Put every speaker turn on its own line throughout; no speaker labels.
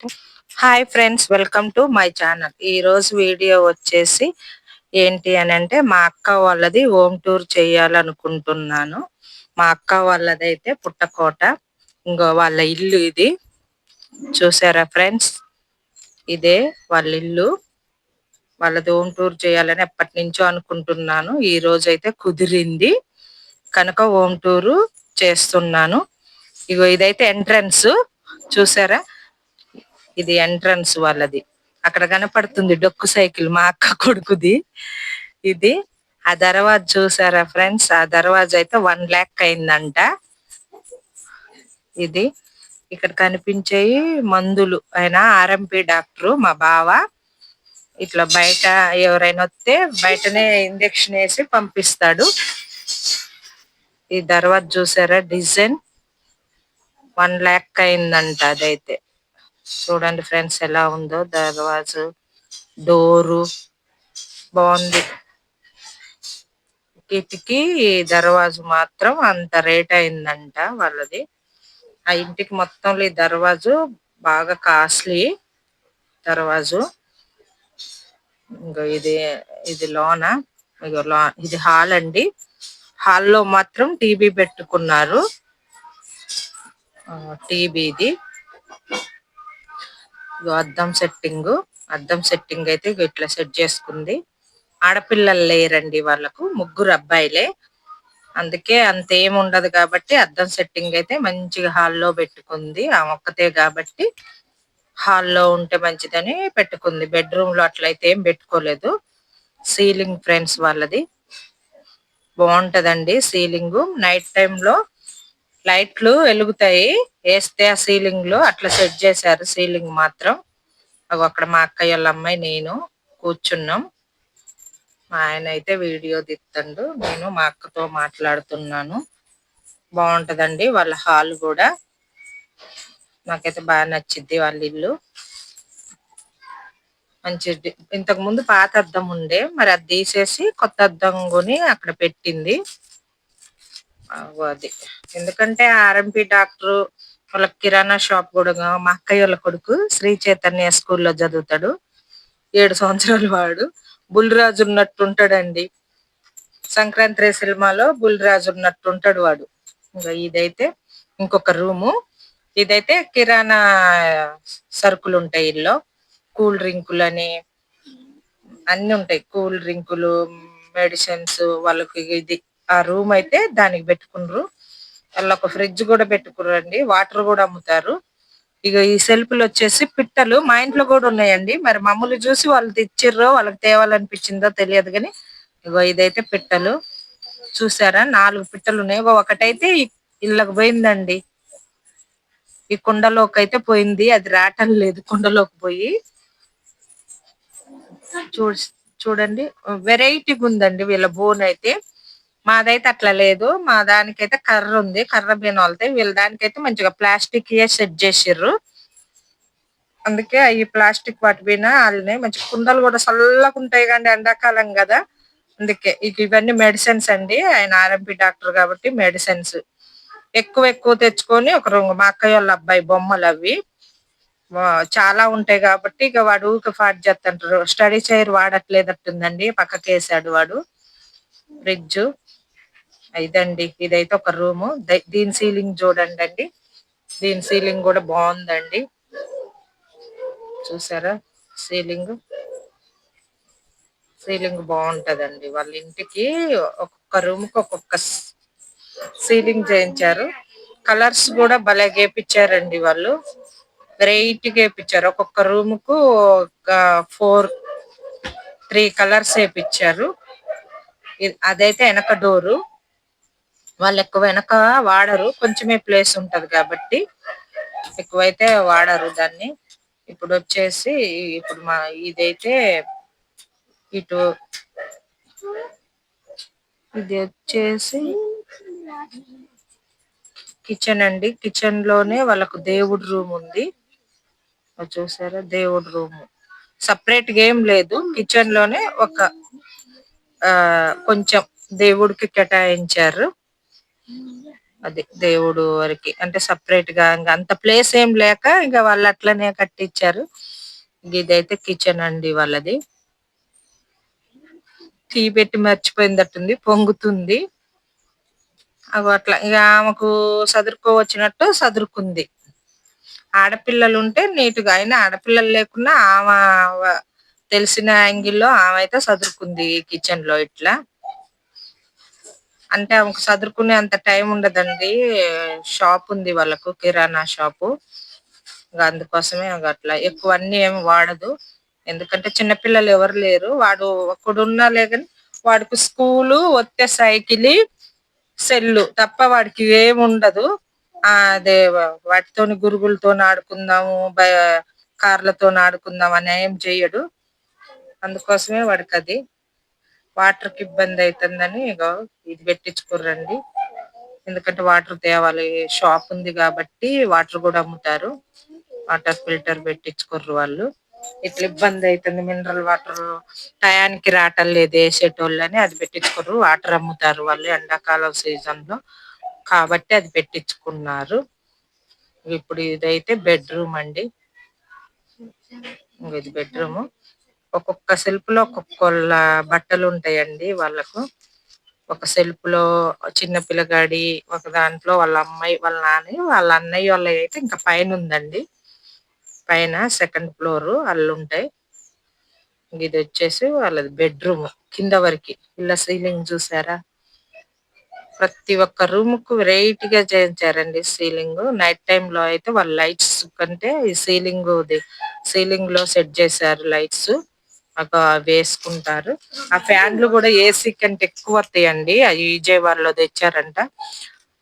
Hi friends welcome to my channel ఈ రోజు video వచ్చేసి ఏంటి అని అంటే మా అక్క వాళ్ళది హోమ్ టూర్ చేయాలనుకుంటున్నాను. మా అక్క వాళ్ళది అయితే పుట్టకోట. ఇంకో వాళ్ళ ఇల్లు ఇది. చూసారా ఫ్రెండ్స్ ఇదే వాళ్ళ ఇల్లు. వాళ్ళది హోమ్ టూర్ చేయాలని ఎప్పటి నుంచో అనుకుంటున్నాను. ఈ రోజు అయితే కుదిరింది. కనుక హోమ్ టూర్ చేస్తున్నాను. ఇగో ఇదైతే ఎంట్రన్స్ చూసారా? ఇది ఎంట్రన్స్ వాళ్ళది. అక్కడ కనపడుతుంది డొక్కు సైకిల్ మా అక్క కొడుకుది. ఇది. ఆ దర్వాజ చూసారా ఫ్రెండ్స్ ఆ దర్వాజ అయితే వన్ ల్యాక్ అయిందంట. ఇది. ఇక్కడ కనిపించేవి మందులు. ఆయన ఆర్ఎంపి డాక్టర్ మా బావ. ఇట్లా బయట ఎవరైనా వస్తే బయటనే ఇంజక్షన్ వేసి పంపిస్తాడు. ఈ దర్వాజ చూసారా? డిజైన్. వన్ ల్యాక్ అయిందంట అదైతే. చూడండి ఫ్రెండ్స్ ఎలా ఉందో దర్వాజు డోరు బాగుంది. కిటికీ దర్వాజు మాత్రం అంత రేట్ అయిందంట వాళ్ళది. ఆ ఇంటికి మొత్తంలో ఈ దర్వాజు బాగా కాస్ట్లీ దర్వాజు. ఇంకా ఇది ఇది లోన ఇది హాల్ అండి. హాల్లో మాత్రం టీవీ పెట్టుకున్నారు. టీవీ ఇది అద్దం సెట్టింగ్. అద్దం సెట్టింగ్ అయితే ఇట్లా సెట్ చేసుకుంది. ఆడపిల్లలు లేరండి వాళ్ళకు ముగ్గురు అబ్బాయిలే. అందుకే అంత ఏం ఉండదు కాబట్టి అద్దం సెట్టింగ్ అయితే మంచిగా హాల్లో పెట్టుకుంది. ఆ ఒక్కతే కాబట్టి హాల్లో ఉంటే మంచిదని పెట్టుకుంది. బెడ్రూమ్లో అట్లయితే ఏం పెట్టుకోలేదు. సీలింగ్ ఫ్రెండ్స్ వాళ్ళది. బాగుంటదండి సీలింగ్. నైట్ టైంలో లైట్లు వెలుగుతాయి. వేస్తే ఆ సీలింగ్లో అట్లా సెట్ చేశారు. సీలింగ్ మాత్రం. అక్కడ మా అక్కయ్య వాళ్ళ అమ్మాయి నేను కూర్చున్నాం. మా ఆయన అయితే వీడియో తీస్తుండు. నేను మా అక్కతో మాట్లాడుతున్నాను. బాగుంటదండి వాళ్ళ హాల్ కూడా. నాకైతే బాగా నచ్చింది వాళ్ళ ఇల్లు. మంచి ఇంతకు ముందు పాత అద్దం ఉండే. మరి అది తీసేసి కొత్త అద్దం కొని అక్కడ పెట్టింది. అది ఎందుకంటే ఆర్ఎంపీ డాక్టర్ వాళ్ళ కిరాణా షాప్ కూడా మా అక్కయ్య వాళ్ళ కొడుకు శ్రీ చైతన్య స్కూల్లో చదువుతాడు. ఏడు సంవత్సరాలు వాడు. బుల్లిరాజు ఉన్నట్టు ఉంటాడండి సంక్రాంతి సినిమాలో బుల్లిరాజు ఉన్నట్టు ఉంటాడు వాడు. ఇంకా ఇదైతే ఇంకొక రూము. ఇదైతే కిరాణా సరుకులు ఉంటాయి ఇల్లో. కూల్ డ్రింకులు అని అన్ని ఉంటాయి. కూల్ డ్రింకులు మెడిసిన్స్ వాళ్ళకి ఇది ఆ రూమ్ అయితే దానికి పెట్టుకున్నారు. వాళ్ళు ఒక ఫ్రిడ్జ్ కూడా పెట్టుకురండి వాటర్ కూడా అమ్ముతారు. ఇక ఈ సెల్ఫ్లు వచ్చేసి పిట్టలు మా ఇంట్లో కూడా ఉన్నాయండి. మరి మమ్మల్ని చూసి వాళ్ళు తెచ్చిర్రో వాళ్ళకి తేవాలనిపించిందో తెలియదు కానీ ఇగో ఇదైతే పిట్టలు. చూసారా? నాలుగు పిట్టలు ఉన్నాయి. ఒకటైతే ఇళ్ళకి పోయిందండి. ఈ కుండలోకి అయితే పోయింది. అది రాటం లేదు కుండలోకి పోయి. చూ చూడండి. వెరైటీగా ఉందండి వీళ్ళ బోన్ అయితే. మాదైతే అట్లా లేదు. మా దానికైతే కర్ర ఉంది. కర్ర బీనాలతో వీళ్ళ దానికైతే మంచిగా ప్లాస్టిక్ సెట్ చేసిర్రు. అందుకే ఈ ప్లాస్టిక్ వాటి పైన వాళ్ళని మంచి కుండలు కూడా చల్లగా ఉంటాయి కానీ ఎండాకాలం కదా. అందుకే ఇవన్నీ మెడిసిన్స్ అండి. ఆయన ఆర్ఎంపీ డాక్టర్ కాబట్టి మెడిసిన్స్. ఎక్కువ ఎక్కువ తెచ్చుకొని ఒక రొంగు మా అక్కయ్య వాళ్ళ అబ్బాయి బొమ్మలు అవి. చాలా ఉంటాయి కాబట్టి ఇక వాడు ఊరికి ఫాట్ చేస్తుంటారు. Study chair వాడట్లేదట్టుందండి. పక్కకేసాడు వాడు. ఫ్రిడ్జ్. ఇదండి. ఇదైతే ఒక రూము. దీని సీలింగ్ చూడండి అండి. దీని సీలింగ్ కూడా బాగుందండి. చూసారా? సీలింగ్. సీలింగ్ బాగుంటదండి. వాళ్ళ ఇంటికి ఒక్కొక్క రూమ్కి ఒక్కొక్క సీలింగ్ చేయించారు. కలర్స్ కూడా భలే గేపించారండి వాళ్ళు. వెరైటీ గేపించారు. ఒక్కొక్క రూమ్కు ఒక ఫోర్ త్రీ కలర్స్ వేపించారు అదైతే వెనక డోరు. వాళ్ళు ఎక్కువ వెనక వాడరు. కొంచెమే ప్లేస్ ఉంటది కాబట్టి ఎక్కువైతే వాడరు దాన్ని. ఇప్పుడు వచ్చేసి ఇప్పుడు మా ఇదైతే ఇటు ఇది వచ్చేసి కిచెన్ అండి. కిచెన్లోనే వాళ్ళకు దేవుడు రూమ్ ఉంది. చూసారా? దేవుడు రూమ్. సపరేట్గా ఏం లేదు. కిచెన్లోనే ఒక ఆ కొంచెం దేవుడికి కేటాయించారు. అది దేవుడు వారికి. అంటే సపరేట్గా ఇంకా అంత ప్లేస్ ఏం లేక ఇంకా వాళ్ళు అట్లనే కట్టించారు ఇదైతే కిచెన్ అండి వాళ్ళది. టీ పెట్టి మర్చిపోయిందట్టుంది పొంగుతుంది. అగో అట్లా ఇక ఆమెకు సదురుకోవచ్చినట్టు సదురుకుంది. ఆడపిల్లలు ఉంటే నీటుగా అయినా ఆడపిల్లలు లేకున్నా ఆమె తెలిసిన యాంగిల్లో ఆమె అయితే సదురుకుంది కిచెన్లో ఇట్లా. అంటే ఆమెకు చదువుకునే అంత టైం ఉండదండి. షాప్ ఉంది వాళ్ళకు కిరాణా షాపు. అందుకోసమే అట్లా ఎక్కువ అన్ని ఏమి వాడదు. ఎందుకంటే చిన్నపిల్లలు ఎవరు లేరు. వాడు ఒక్కడున్నా లేకని వాడికి స్కూలు వస్తే సైకిల్ సెల్లు తప్ప వాడికి ఏమి ఉండదు. ఆ అదే వాటితోని గురుగులతో ఆడుకుందాము కార్లతో ఆడుకుందాం అని ఏం చెయ్యడు. అందుకోసమే వాడికి అది వాటర్కి ఇబ్బంది అవుతుందని ఇగో ఇది పెట్టించుకోర్రండి. ఎందుకంటే వాటర్ తేవాలి షాప్ ఉంది కాబట్టి వాటర్ కూడా అమ్ముతారు. వాటర్ ఫిల్టర్ పెట్టించుకోర్రు వాళ్ళు. ఇట్లా ఇబ్బంది అవుతుంది మినరల్ వాటర్ టయానికి రావటం లేదు వేసేటోళ్ళని అది పెట్టించుకోరు వాటర్ అమ్ముతారు వాళ్ళు ఎండాకాలం సీజన్లో కాబట్టి అది పెట్టించుకున్నారు. ఇప్పుడు ఇదైతే బెడ్రూమ్ అండి. ఇది బెడ్రూమ్. ఒక్కొక్క సెల్ఫ్లో ఒక్కొక్కళ్ళ బట్టలు ఉంటాయండి వాళ్ళకు. ఒక సెల్ఫ్లో చిన్న పిల్లగాడి ఒక దాంట్లో వాళ్ళ అమ్మాయి వాళ్ళ నాన్న వాళ్ళ అన్నయ్య వాళ్ళ అయితే ఇంకా పైన ఉందండి పైన సెకండ్ ఫ్లోర్ అల్లు ఉంటాయి ఇది వచ్చేసి వాళ్ళది బెడ్రూమ్ కింద వరకు. ఇళ్ళ సీలింగ్ చూసారా? ప్రతి ఒక్క రూమ్కు వెరైటీ గా చేయించారండి సీలింగ్. నైట్ టైమ్లో అయితే వాళ్ళ లైట్స్ కంటే ఈ సీలింగ్ సీలింగ్లో సెట్ చేశారు లైట్స్. వేసుకుంటారు. ఆ ఫ్యాన్లు కూడా ఏసీ కంటే ఎక్కువ వస్తాయండి. అవి విజయవాడలో తెచ్చారంట.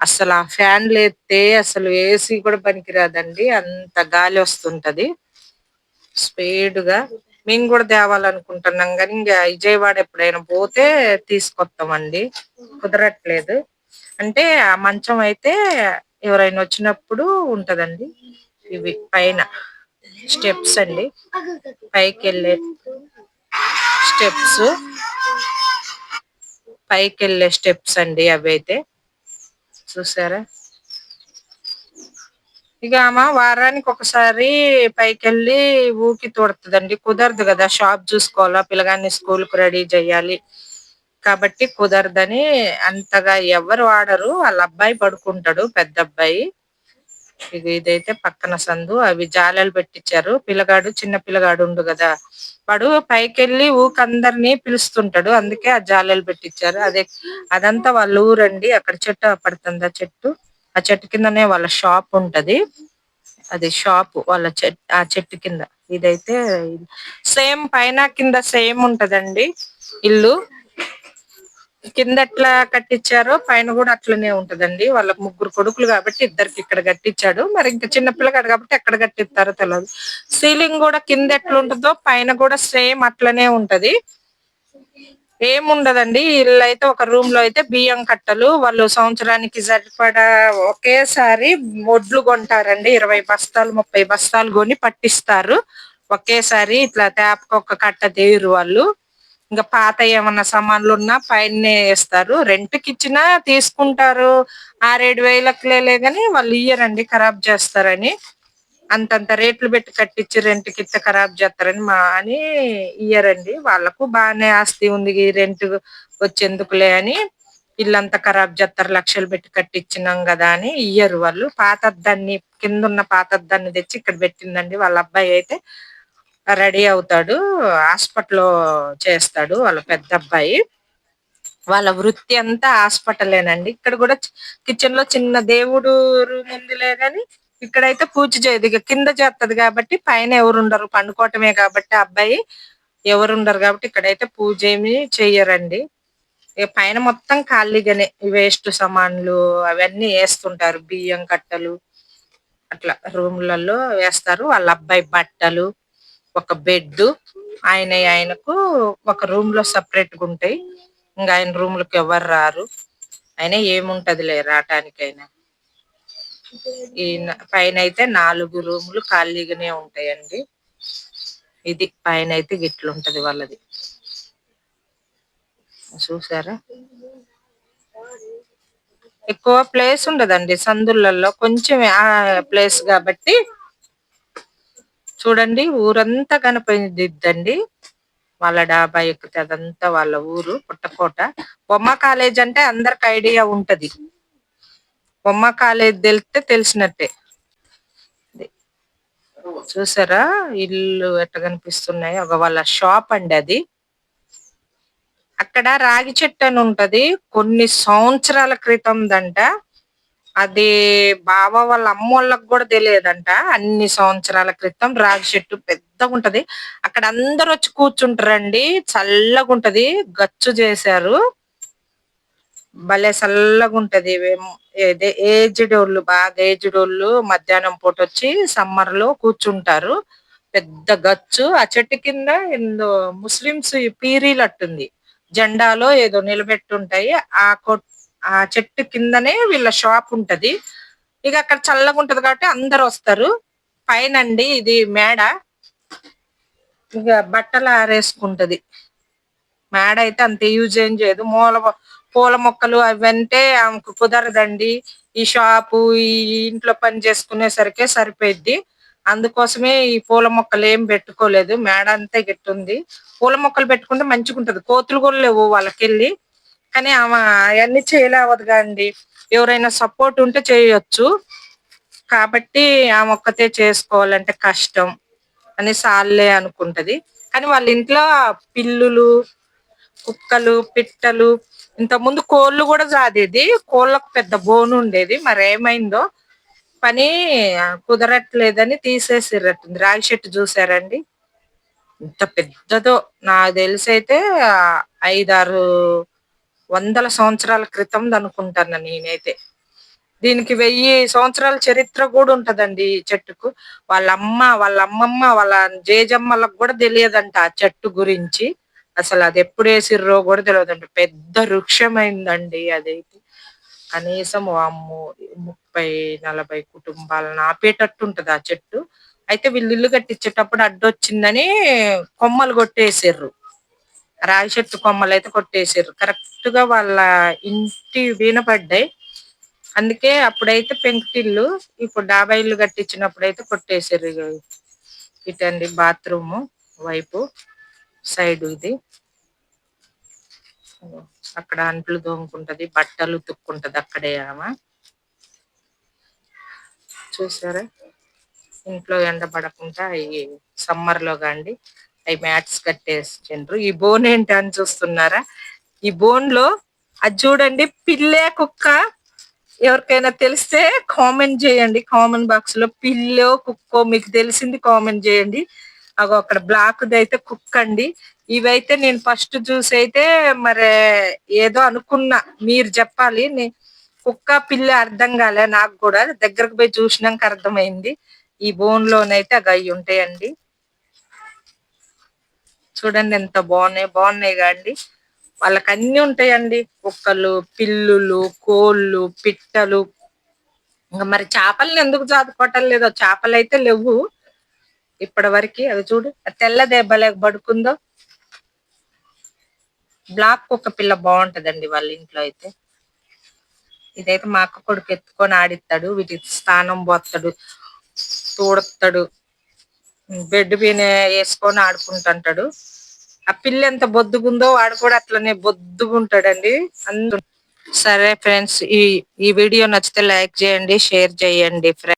అసలు ఆ ఫ్యాన్లు ఎత్తే అసలు ఏసీ కూడా పనికిరాదండి. అంత గాలి వస్తుంటది. స్పీడ్గా మేము కూడా తేవాలనుకుంటున్నాం. కానీ ఇంకా విజయవాడ ఎప్పుడైనా పోతే తీసుకొస్తామండి. కుదరట్లేదు. అంటే ఆ మంచం అయితే ఎవరైనా వచ్చినప్పుడు ఉంటదండి. ఇవి పైన స్టెప్స్ అండి. పైకి వెళ్ళే స్టెప్స్. పైకి వెళ్ళే స్టెప్స్ అండి అవి అయితే చూసారా? ఇక ఆమె వారానికి ఒకసారి పైకెళ్ళి ఊకి తోడుతుందండి. కుదరదు కదా షాప్ చూసుకోవాలా పిల్లగాన్ని స్కూల్కు రెడీ చేయాలి. కాబట్టి కుదరదని అంతగా ఎవరు వాడరు. వాళ్ళ అబ్బాయి పడుకుంటాడు పెద్ద అబ్బాయి. ఇక ఇదైతే పక్కన సందు. అవి జాలలు పెట్టించారు పిల్లగాడు చిన్న పిల్లగాడు ఉండు కదా. వాడు పైకెళ్ళి ఊకందరినీ పిలుస్తుంటాడు. అందుకే ఆ జాలలు పెట్టించారు అదే అదంతా వాళ్ళ ఊరండి. అక్కడ చెట్టు పడుతుందా చెట్టు. ఆ చెట్టు కిందనే వాళ్ళ షాప్ ఉంటది. అది షాప్ వాళ్ళ చెట్ ఆ చెట్టు కింద. ఇదైతే సేమ్ పైన కింద సేమ్ ఉంటదండి ఇల్లు. కింద ఎట్లా కట్టించారో పైన కూడా అట్లనే ఉంటదండి. వాళ్ళకి ముగ్గురు కొడుకులు కాబట్టి ఇద్దరికి ఇక్కడ కట్టించాడు. మరి ఇంకా చిన్న పిల్లగాడు కాబట్టి ఎక్కడ కట్టిస్తారో తెలియదు సీలింగ్ కూడా కింద ఎట్లా ఉంటుందో పైన కూడా సేమ్ అట్లనే ఉంటది. ఏముండదండి. ఇల్లు అయితే ఒక రూమ్లో అయితే బియ్యం కట్టలు వాళ్ళు సంవత్సరానికి సరిపడా ఒకేసారి ఒడ్లు కొంటారండి. ఇరవై బస్తాలు ముప్పై బస్తాలు కొని పట్టిస్తారు. ఒకేసారి ఇట్లా తేపకు ఒక కట్ట తీయరు వాళ్ళు. ఇంకా పాత ఏమన్నా సామాన్లు ఉన్నా పైనే వేస్తారు. రెంట్కి ఇచ్చినా తీసుకుంటారు. ఆరేడు వేలకు లేలే కానీ వాళ్ళు ఇయ్యరండి ఖరాబ్ చేస్తారని. అంతంత రేట్లు పెట్టి కట్టించి రెంట్కి ఇస్తే ఖరాబ్ చేస్తారని మా అని ఇయ్యరండి. వాళ్ళకు బాగానే ఆస్తి ఉంది రెంట్ వచ్చేందుకులే అని. ఇల్లంతా ఖరాబ్ చేస్తారు లక్షలు పెట్టి కట్టించినాం కదా అని ఇయ్యరు వాళ్ళు. పాతద్దాన్ని కింద ఉన్న పాతద్దాన్ని తెచ్చి ఇక్కడ పెట్టిందండి. వాళ్ళ అబ్బాయి అయితే రెడీ అవుతాడు. హాస్పిటల్లో చేస్తాడు వాళ్ళ పెద్ద అబ్బాయి. వాళ్ళ వృత్తి అంతా హాస్పిటలేనండి. ఇక్కడ కూడా కిచెన్లో చిన్న దేవుడు రూమ్ ఉందిలే గాని ఇక్కడైతే పూజ చేయదు. ఇక కింద చేస్తది కాబట్టి పైన ఎవరు ఉండరు పండుకోవటమే కాబట్టి ఆ అబ్బాయి ఎవరుండరు కాబట్టి ఇక్కడైతే పూజ ఏమి చెయ్యరండి. ఇక పైన మొత్తం ఖాళీగానే వేస్ట్ సామాన్లు అవన్నీ వేస్తుంటారు. బియ్యం కట్టలు అట్లా రూమ్లలో వేస్తారు. వాళ్ళ అబ్బాయి బట్టలు ఒక బెడ్ ఆయన ఆయనకు ఒక రూమ్లో సపరేట్గా ఉంటాయి. ఇంకా ఆయన రూమ్లకు ఎవరు రారు. అయినా ఏముంటదిలే రావటానికైనా. ఈ పైన అయితే నాలుగు రూములు ఖాళీగానే ఉంటాయండి. ఇది పైన అయితే గిట్లుంటది వాళ్ళది. చూసారా? ఎక్కువ ప్లేస్ ఉండదండి. సందులలో కొంచెం ఆ ప్లేస్ కాబట్టి చూడండి ఊరంతా కనపడిద్దండి. వాళ్ళ డాబా ఎక్కితే అదంతా వాళ్ళ ఊరు పుట్టకోట. బొమ్మ కాలేజ్ అంటే అందరికి ఐడియా ఉంటది. బొమ్మ కాలేజ్ తెలిస్తే తెలిసినట్టే. చూసారా? ఇల్లు ఎట్ట కనిపిస్తున్నాయి? ఒక వాళ్ళ షాప్ అండి అది. అక్కడ రాగి చెట్టు అని ఉంటది. కొన్ని సంవత్సరాల క్రితం దంట అది బావ వాళ్ళ అమ్మ వాళ్ళకి కూడా తెలియదంట. అన్ని సంవత్సరాల క్రితం రాగి చెట్టు పెద్దగా ఉంటది. అక్కడ అందరు వచ్చి కూర్చుంటారండి. చల్లగా ఉంటది. గచ్చు చేశారు. భలే చల్లగా ఉంటది. ఏజ్డ్ వాళ్ళు బాగా ఏజ్డ్ వాళ్ళు మధ్యాహ్నం పూట వచ్చి సమ్మర్లో కూర్చుంటారు. పెద్ద గచ్చు. ఆ చెట్టు కింద ఎందో ముస్లిమ్స్ పీరీలు అట్టుంది. జెండాలో ఏదో నిలబెట్టుంటాయి. ఆ కొట్టు ఆ చెట్టు కిందనే వీళ్ళ షాప్ ఉంటది. ఇక అక్కడ చల్లగా ఉంటది కాబట్టి అందరు వస్తారు. పైన అండి ఇది మేడ. ఇక బట్టలు ఆరేసుకుంటది. మేడ అయితే అంత యూజ్ ఏం చేయదు. మూల పూల మొక్కలు అవంటే ఆమెకు కుదరదండి. ఈ షాపు ఈ ఇంట్లో పని చేసుకునేసరికే సరిపోయిద్ది. అందుకోసమే ఈ పూల మొక్కలు ఏం పెట్టుకోలేదు. మేడ అంతా గట్టుంది. పూల మొక్కలు పెట్టుకుంటే మంచిగా ఉంటది కోతులు కూడా లేవు వాళ్ళకెళ్ళి. కానీ ఆమె అవన్నీ చేయలేవదు అండి ఎవరైనా సపోర్ట్ ఉంటే చేయొచ్చు. కాబట్టి ఆమె ఒక్కతే చేసుకోవాలంటే కష్టం అని సాల్లే అనుకుంటది. కానీ వాళ్ళ ఇంట్లో పిల్లులు కుక్కలు పిట్టలు ఇంతకుముందు కోళ్ళు కూడా జాదేది కోళ్ళకు పెద్ద బోను ఉండేది. మరి ఏమైందో? పని కుదరట్లేదని తీసేసిరట్టుంది రాగి చెట్టు చూసారండి? ఇంత పెద్దదో. నాకు తెలిసి అయితే ఐదారు వందల సంవత్సరాల క్రితం అనుకుంటాను నేనైతే. దీనికి వెయ్యి సంవత్సరాల చరిత్ర కూడా ఉంటదండి ఈ చెట్టుకు. వాళ్ళ అమ్మ వాళ్ళ అమ్మమ్మ వాళ్ళ జేజమ్మలకు కూడా తెలియదంట ఆ చెట్టు గురించి. అసలు అది ఎప్పుడు వేసిర్రో కూడా తెలియదంట. పెద్ద వృక్షమైందండి అదైతే. కనీసం అమ్ము ముప్పై నలభై కుటుంబాలను ఆపేటట్టు ఉంటది ఆ చెట్టు. అయితే వీళ్ళు ఇల్లు కట్టించేటప్పుడు అడ్డొచ్చిందని కొమ్మలు కొట్టేసారు రాగి చెట్టు కొమ్మలు అయితే కొట్టేసారు కరెక్ట్గా వాళ్ళ ఇంటి వీణపడ్డాయి అందుకే అప్పుడైతే పెంకుటిల్లు ఇప్పుడు డాబా ఇల్లు కట్టించినప్పుడు అయితే కొట్టేశారు ఇటండి బాత్రూమ్ వైపు సైడ్ ఇది. అక్కడ అంట్లు తోముకుంటది బట్టలు తుక్కుంటది అక్కడే ఆమె. చూసారా? ఇంట్లో ఎండ పడకుండా ఈ సమ్మర్లో కాండి అవి మ్యాట్స్ కట్టేసిండ్రు. ఈ బోన్ ఏంటి అని చూస్తున్నారా? ఈ బోన్లో అది చూడండి పిల్లే కుక్క. ఎవరికైనా తెలిస్తే కామెంట్ చేయండి. కామెంట్ బాక్స్లో పిల్లో కుక్కో మీకు తెలిసింది కామెంట్ చేయండి. అగో అక్కడ బ్లాక్ అయితే కుక్క అండి. ఇవైతే నేను ఫస్ట్ చూసి అయితే మరి ఏదో అనుకున్నా. మీరు చెప్పాలి. కుక్క పిల్ల అర్థం కాలే నాకు కూడా. దగ్గరకు పోయి చూసినాక అర్థమైంది. ఈ బోన్ లోనైతే అవి ఉంటాయండి. చూడండి ఎంత బాగున్నాయి. బాగున్నాయి కాండి వాళ్ళకి అన్ని ఉంటాయండి. కుక్కలు పిల్లులు కోళ్ళు పిట్టలు. ఇంకా మరి చేపలను ఎందుకు చాదుకోవటం లేదో చేపలు అయితే లేవు. ఇప్పటి వరకు అది చూడు తెల్ల దెబ్బలేక పడుకుందో. బ్లాక్ కుక్క పిల్ల బాగుంటదండి వాళ్ళ ఇంట్లో అయితే. ఇదైతే మా అక్క కొడుకు ఎత్తుకొని ఆడిస్తాడు. వీటికి స్థానం పోతాడు తోడతాడు బెడ్ పైన వేసుకొని ఆడుకుంటుంటాడు. ఆ పిల్ల ఎంత బొద్దుగుందో వాడు కూడా అట్లనే బొద్దుగుంటాడండి. అందు సరే ఫ్రెండ్స్ ఈ ఈ వీడియో నచ్చితే లైక్ చేయండి షేర్ చేయండి ఫ్రెండ్స్